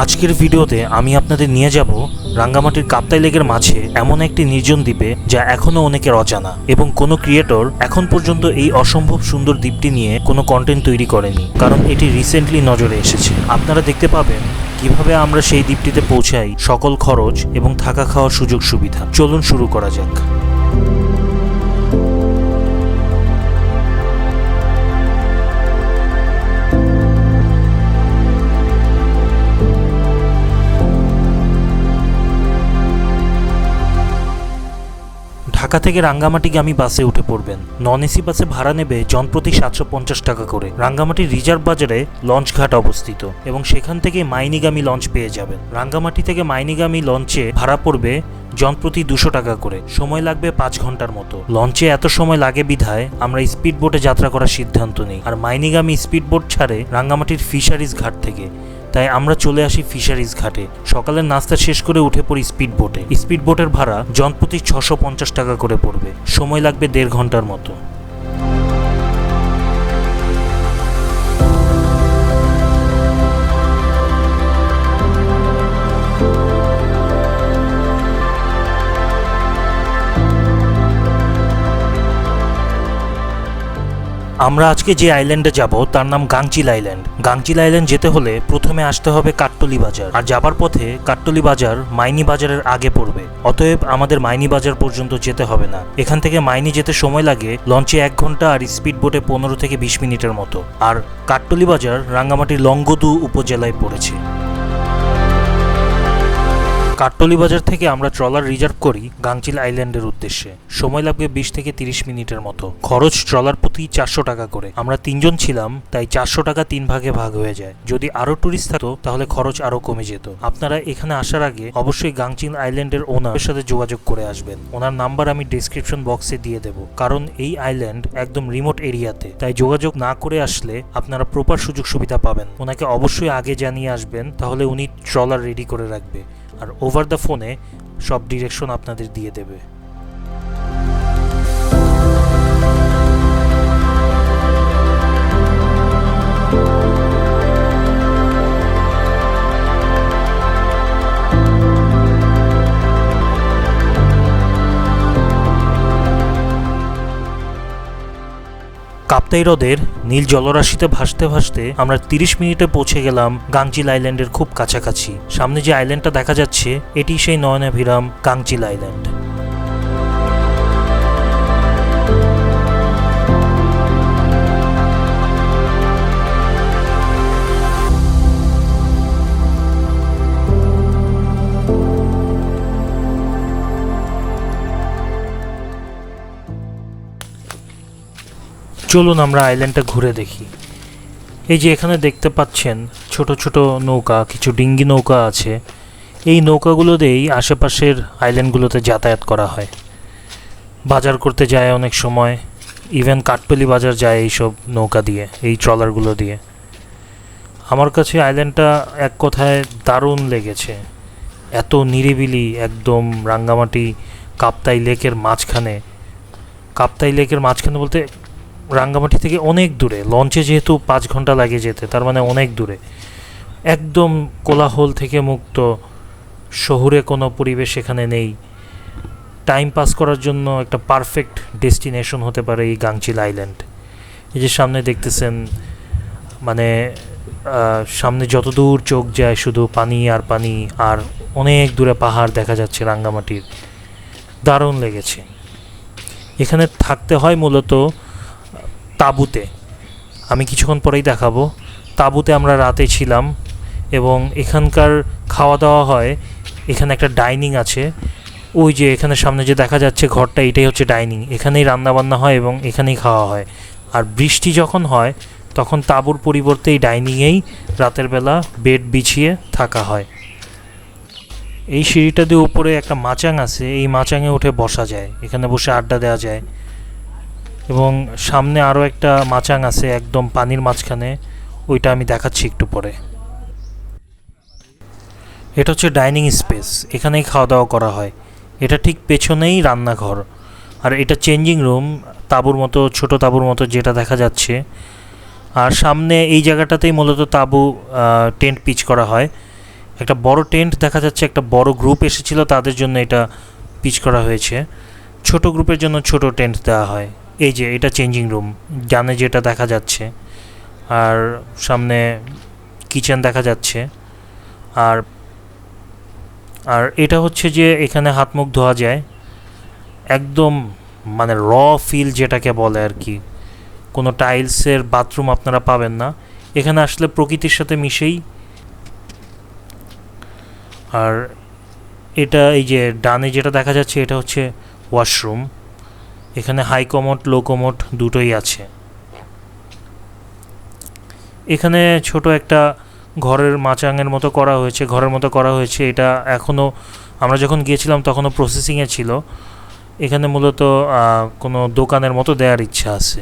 আজকের ভিডিওতে আমি আপনাদের নিয়ে যাব রাঙ্গামাটির কাপ্তাই লেকের মাঝে এমন একটি নির্জন দ্বীপে যা এখনও অনেকের অজানা এবং কোনো ক্রিয়েটর এখন পর্যন্ত এই অসম্ভব সুন্দর দ্বীপটি নিয়ে কোনো কন্টেন্ট তৈরি করেনি, কারণ এটি রিসেন্টলি নজরে এসেছে। আপনারা দেখতে পাবেন কীভাবে আমরা সেই দ্বীপটিতে পৌঁছাই সকল খরচ এবং থাকা খাওয়ার সুযোগ সুবিধা। চলুন শুরু করা যাক। ঢাকা থেকে রাঙ্গামাটিগামী বাসে উঠে পড়বেন। নন এসি বাসে ভাড়া নেবে জনপ্রতি সাতশো পঞ্চাশ টাকা করে। রাঙ্গামাটির রিজার্ভ বাজারে লঞ্চ ঘাট অবস্থিত এবং সেখান থেকে মাইনিগামী লঞ্চ পেয়ে যাবেন। রাঙ্গামাটি থেকে মাইনিগামী লঞ্চে ভাড়া পড়বে জনপ্রতি দুশো টাকা করে। সময় লাগবে পাঁচ ঘণ্টার মতো। লঞ্চে এত সময় লাগে বিধায় আমরা স্পিড বোটে যাত্রা করার সিদ্ধান্ত নিই। আর মাইনিগামী স্পিড বোট ছাড়ে রাঙ্গামাটির ফিশারিজ ঘাট থেকে। তাই আমরা চলে আসি ফিশারিজ ঘাটে। সকালের নাস্তা শেষ করে উঠে পড়ি স্পিড বোটে স্পিড বোটের ভাড়া জনপ্রতি ছশো পঞ্চাশ টাকা করে পড়বে। সময় লাগবে দেড় ঘণ্টার মতো। আমরা আজকে যে আইল্যান্ডে যাব, তার নাম গাংচিল আইল্যান্ড গাংচিল আইল্যান্ড যেতে হলে প্রথমে আসতে হবে কাট্টলি বাজার। আর যাবার পথে কাট্টলি বাজার মাইনি বাজারের আগে পড়বে। অতএব আমাদের মাইনি বাজার পর্যন্ত যেতে হবে না। এখান থেকে মাইনি যেতে সময় লাগে লঞ্চে এক ঘণ্টা আর স্পিড বোটে পনেরো থেকে বিশ মিনিটের মতো। আর কাট্টলি বাজার রাঙ্গামাটির লঙ্গদু উপজেলায় পড়েছে। কাট্টলি বাজার থেকে আমরা ট্রলার রিজার্ভ করি গাংচিল আইল্যান্ডের উদ্দেশ্যে। সময় লাগবে বিশ থেকে তিরিশ মিনিটের মতো। খরচ ট্রলার প্রতি চারশো টাকা করে। আমরা তিনজন ছিলাম, তাই চারশো টাকা তিন ভাগে ভাগ হয়ে যায়। যদি আরও টুরিস্ট থাকতো, তাহলে খরচ আরও কমে যেত। আপনারা এখানে আসার আগে অবশ্যই গাংচিল আইল্যান্ডের ওনার সাথে যোগাযোগ করে আসবেন। ওনার নাম্বার আমি ডিসক্রিপশন বক্সে দিয়ে দেব। কারণ এই আইল্যান্ড একদম রিমোট এরিয়াতে। তাই যোগাযোগ না করে আসলে আপনারা প্রপার সুযোগ সুবিধা পাবেন। ওনাকে অবশ্যই আগে জানিয়ে আসবেন, তাহলে উনি ট্রলার রেডি করে রাখবে। আর ওভার দ্য ফোনে সব ডিরেকশন আপনাদের দিয়ে দেবে। কাপ্তাই হ্রদের নীল জলরাশিতে ভাসতে ভাসতে আমরা তিরিশ মিনিটে পৌঁছে গেলাম গাংচিল আইল্যান্ডের খুব কাছাকাছি। সামনে যে আইল্যান্ডটা দেখা যাচ্ছে, এটি সেই নয়নাভিরাম গাংচিল আইল্যান্ড। চলুন আমরা আইল্যান্ডটা ঘুরে দেখি। এই যে এখানে দেখতে পাচ্ছেন ছোট ছোট নৌকা, কিছু ডিঙ্গি নৌকা আছে। এই নৌকাগুলো দিয়েই আশেপাশের আইল্যান্ডগুলোতে যাতায়াত করা হয়। বাজার করতে যায় অনেক সময় ইভেন কাঠপলি বাজার যায় এইসব নৌকা দিয়ে, এই ট্রলারগুলো দিয়ে। আমার কাছে আইল্যান্ডটা এক কথায় দারুণ লেগেছে। এত নিরিবিলি, একদম রাঙ্গামাটি কাপ্তাই লেকের মাঝখানে। কাপ্তাই লেকের মাঝখানে বলতে রাঙ্গামাটি থেকে অনেক দূরে। লঞ্চে যেহেতু পাঁচ ঘণ্টা লাগে যেতে, তার মানে অনেক দূরে। একদম কোলাহল থেকে মুক্ত শহুরে কোনো পরিবেশ এখানে নেই। টাইম পাস করার জন্য একটা পারফেক্ট ডেস্টিনেশন হতে পারে এই গাংচিল আইল্যান্ড এই যে সামনে দেখতেছেন মানে সামনে যত দূর চোখ যায় শুধু পানি আর পানি, আর অনেক দূরে পাহাড় দেখা যাচ্ছে রাঙ্গামাটির। দারুণ লেগেছে। এখানে থাকতে হয় মূলত তাঁবুতে। আমি কিছুক্ষণ পরেই দেখাবো। তাঁবুতে আমরা রাতে ছিলাম এবং এখানকার খাওয়া দাওয়া হয়, এখানে একটা ডাইনিং আছে। ওই যে এখানে সামনে যে দেখা যাচ্ছে ঘরটা, এটাই হচ্ছে ডাইনিং। এখানেই রান্না বান্না হয় এবং এখানেই খাওয়া হয়। আর বৃষ্টি যখন হয়, তখন তাঁবুর পরিবর্তে এই ডাইনিংয়েই রাতের বেলা বেড বিছিয়ে থাকা হয়। এই সিঁড়িটা দিয়ে উপরে একটা মাচাং আছে, এই মাচাঙে উঠে বসা যায়। এখানে বসে আড্ডা দেওয়া যায়। এবং সামনে আরও একটা মাচাং আছে একদম পানির মাঝখানে। ওইটা আমি দেখাচ্ছি একটু পরে। এটা হচ্ছে ডাইনিং স্পেস, এখানেই খাওয়া দাওয়া করা হয়। এটা ঠিক পেছনেই রান্নাঘর। আর এটা চেঞ্জিং রুম, তাঁবুর মতো, ছোট তাঁবুর মতো যেটা দেখা যাচ্ছে। আর সামনে এই জায়গাটাতেই মূলত তাঁবু টেন্ট পিচ করা হয়। একটা বড় টেন্ট দেখা যাচ্ছে, একটা বড় গ্রুপ এসেছিল, তাদের জন্য এটা পিচ করা হয়েছে। ছোট গ্রুপের জন্য ছোট টেন্ট দেওয়া হয়। এই যে, এটা চেঞ্জিং রুম ডানে যেটা দেখা যাচ্ছে, আর সামনে কিচেন দেখা যাচ্ছে, আর আর এটা হচ্ছে যে এখানে হাত মুখ ধোয়া যায়, একদম মানে র ফিল যেটাকে বলে আর কি, কোনো টাইলসের বাথরুম আপনারা পাবেন না, এখানে আসলে প্রকৃতির সাথে মিশেই, আর এটা এই যে ডানে যেটা দেখা যাচ্ছে, এটা হচ্ছে ওয়াশরুম এখানে হাই কমোড লো কমোড দুটোই আছে। এখানে ছোট একটা ঘরের মাচাঙের মতো করা হয়েছে, ঘরের মতো করা হয়েছে। এটা এখনও আমরা যখন গিয়েছিলাম তখনও প্রসেসিংয়ে ছিল। এখানে মূলত কোনো দোকানের মতো দেওয়ার ইচ্ছা আছে।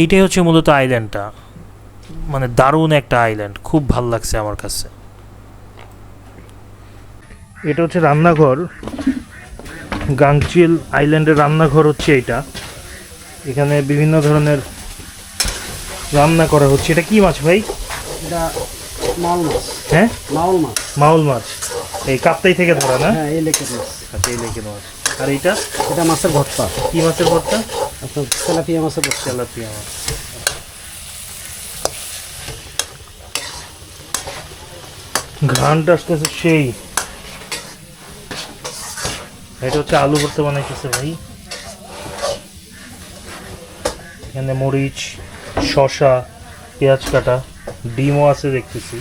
এইটাই হচ্ছে মূলত আইল্যান্ডটা মানে দারুণ একটা আইল্যান্ড খুব ভালো লাগছে আমার কাছে। এটা হচ্ছে রান্নাঘর। গাংচিল আইল্যান্ডের রান্নাঘর হচ্ছে এটা। এখানে বিভিন্ন ধরনের রান্না করা হচ্ছে। এটা কি মাছ ভাই? এটা মাল মাছ। হ্যাঁ? মাউল মাছ। মাউল মাছ। এই কাপ্তাই থেকে ধরা না? হ্যাঁ এই লেকের মাছ। আচ্ছা এই লেকের মাছ। আর এইটা? এটা মাছের ভর্তা। কি মাছের ভর্তা? আপনার তেলাপিয়া মাছের ভর্তা। তেলাপিয়া মাছ। ঘ্রানটা আসতেছে সেই এটা হচ্ছে আলু ভর্তা বানাইতেছে ভাই। এখানে মরিচ, শসা, পেঁয়াজ কাটা, ডিমও আছে দেখতেছি।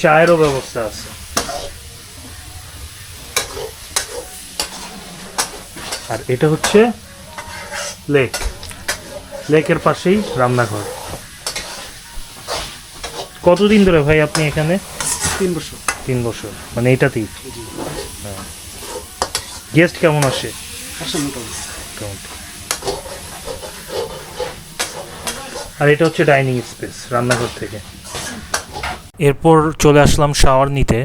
চায়েরও ব্যবস্থা আছে। আর এটা হচ্ছে লেক। লেকের পাশেই রান্নাঘর। কতদিন ধরে ভাই আপনি এখানে? তিন বছর। তিন বছর। মানে এটাতেই গেস্ট কেমন আসে? আসে মোটামুটি। মোটামুটি। আর এটা হচ্ছে ডাইনিং স্পেস রান্নাঘর থেকে। এরপর চলে আসলাম শাওয়ার নিতে।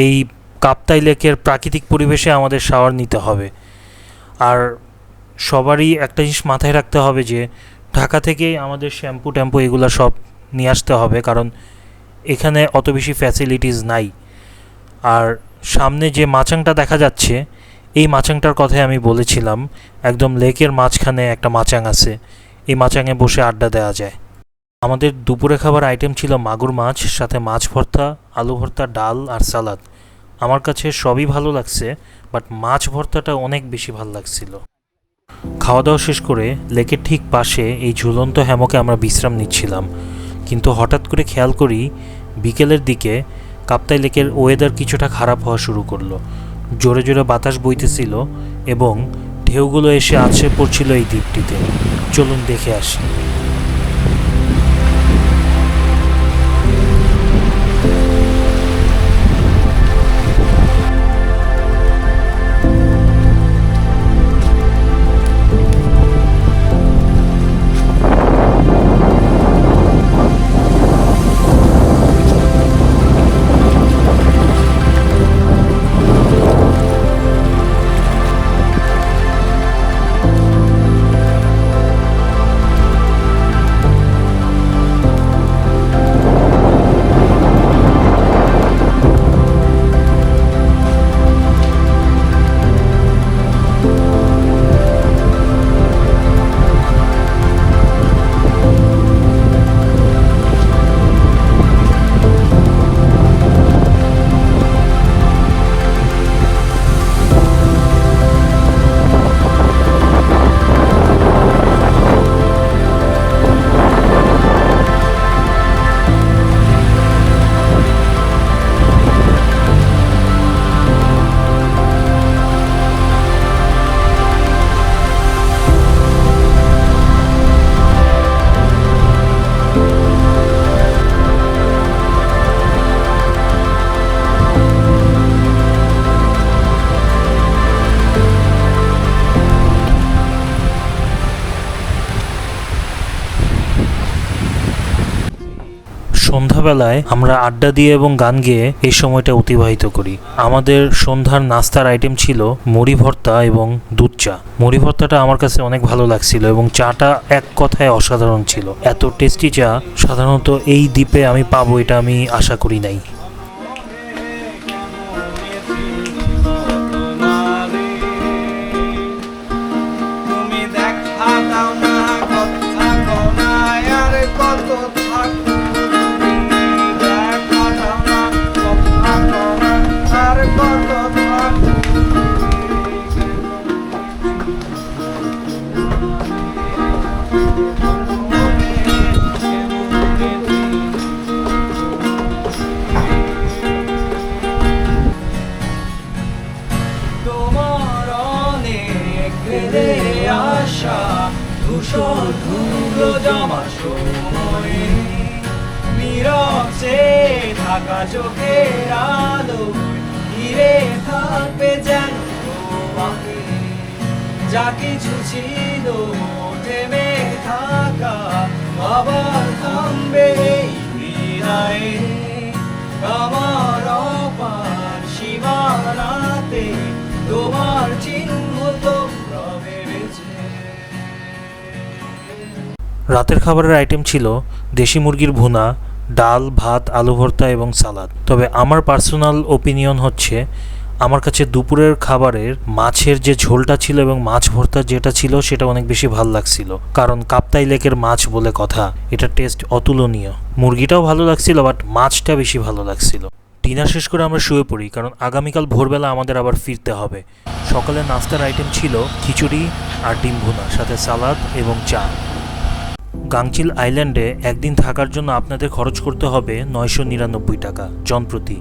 এই কাপ্তাই লেকের প্রাকৃতিক পরিবেশে আমাদের শাওয়ার নিতে হবে। আর সবারই একটা জিনিস মাথায় রাখতে হবে যে ঢাকা থেকেই আমাদের শ্যাম্পু ট্যাম্পু এগুলো সব নিয়ে আসতে হবে, কারণ এখানে অত বেশি ফ্যাসিলিটিস নাই। আর সামনে যে মাচাংটা দেখা যাচ্ছে, এই মাচাংটার কথাই আমি বলেছিলাম, একদম লেকের মাঝখানে একটা মাচাং আছে, এই মাচাঙে বসে আড্ডা দেওয়া যায়। আমাদের দুপুরে খাবার আইটেম ছিল মাগুর মাছ, সাথে মাছ ভর্তা, আলু ভর্তা, ডাল আর সালাদ। আমার কাছে সবই ভালো লাগছে বাট মাছ ভর্তাটা অনেক বেশি ভালো লাগছিল। খাওয়া দাওয়া শেষ করে লেকের ঠিক পাশে এই ঝুলন্ত হ্যামকে আমরা বিশ্রাম নিচ্ছিলাম। কিন্তু হঠাৎ করে খেয়াল করি বিকেলের দিকে কাপ্তাই লেকের ওয়েদার কিছুটা খারাপ হওয়া শুরু করল। জোরে জোরে বাতাস বইতেছিল এবং ঢেউগুলো এসে আছড়ে পড়ছিল এই দ্বীপটিতে। চলুন দেখে আসি। সন্ধ্যাবেলায় আমরা আড্ডা দিয়ে এবং গান গেয়ে এই সময়টা অতিবাহিত করি। আমাদের সন্ধ্যার নাস্তার আইটেম ছিল মুড়ি ভর্তা এবং দুধ চা। মুড়ি ভর্তাটা আমার কাছে অনেক ভালো লাগছিল এবং চাটা এক কথায় অসাধারণ ছিল। এত টেস্টি চা সাধারণত এই দ্বীপে আমি পাবো এটা আমি আশা করি নাই। চোখের আলো ঘিরে থাকবে যেন তোমাকে। যা কিছু ছিল থেমে থাকা, আবার থামবে এই আমার অপার সীমানাতে তোমার চিহ্ন রাতের খাবারের আইটেম ছিল দেশি মুরগির ভুনা ডাল, ভাত, আলু ভর্তা এবং সালাদ। তবে আমার পার্সোনাল ওপিনিয়ন হচ্ছে, আমার কাছে দুপুরের খাবারের মাছের যে ঝোলটা ছিল এবং মাছ ভর্তা যেটা ছিল, সেটা অনেক বেশি ভালো লাগছিল। কারণ কাপ্তাই লেকের মাছ বলে কথা, এটা টেস্ট অতুলনীয়। মুরগিটাও ভালো লাগছিল, বাট মাছটা বেশি ভালো লাগছিল। ডিনার শেষ করে আমরা শুয়ে পড়ি, কারণ আগামীকাল ভোরবেলা আমাদের আবার ফিরতে হবে। সকালে নাস্তার আইটেম ছিল খিচুড়ি আর ডিম ভুনা, সাথে সালাদ এবং চা। গাংচিল আইল্যান্ডে একদিন থাকার জন্য আপনাদের খরচ করতে হবে নয়শো নিরানব্বই টাকা জনপ্রতি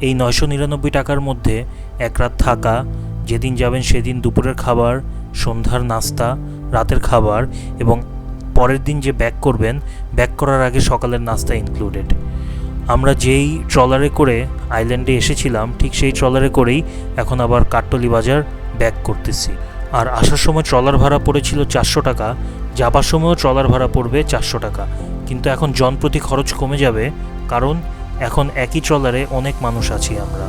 এই নয়শো নিরানব্বই টাকার মধ্যে এক রাত থাকা, যেদিন যাবেন সেদিন দুপুরের খাবার, সন্ধ্যার নাস্তা, রাতের খাবার এবং পরের দিন যে ব্যাক করবেন, ব্যাক করার আগে সকালের নাস্তা ইনক্লুডেড আমরা যেই ট্রলারে করে আইল্যান্ডে এসেছিলাম, ঠিক সেই ট্রলারে করেই এখন আবার কাট্টলি বাজার ব্যাক করতেছি। আর আসার সময় ট্রলার ভাড়া পড়েছিল চারশো টাকা যাবার সময়ও ট্রলার ভাড়া পড়বে চারশো টাকা। কিন্তু এখন জনপ্রতি খরচ কমে যাবে, কারণ এখন একই ট্রলারে অনেক মানুষ আছি আমরা।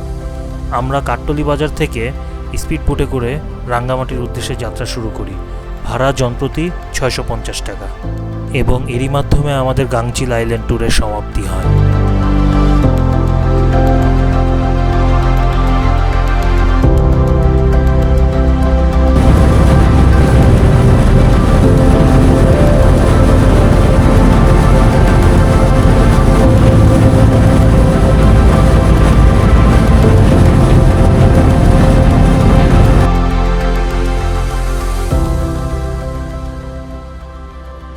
আমরা কাট্টলি বাজার থেকে স্পিড বোটে করে রাঙ্গামাটির উদ্দেশ্যে যাত্রা শুরু করি। ভাড়া জনপ্রতি ছয়শো পঞ্চাশ টাকা। এবং এরই মাধ্যমে আমাদের গাংচিল আইল্যান্ড ট্যুরের সমাপ্তি হয়।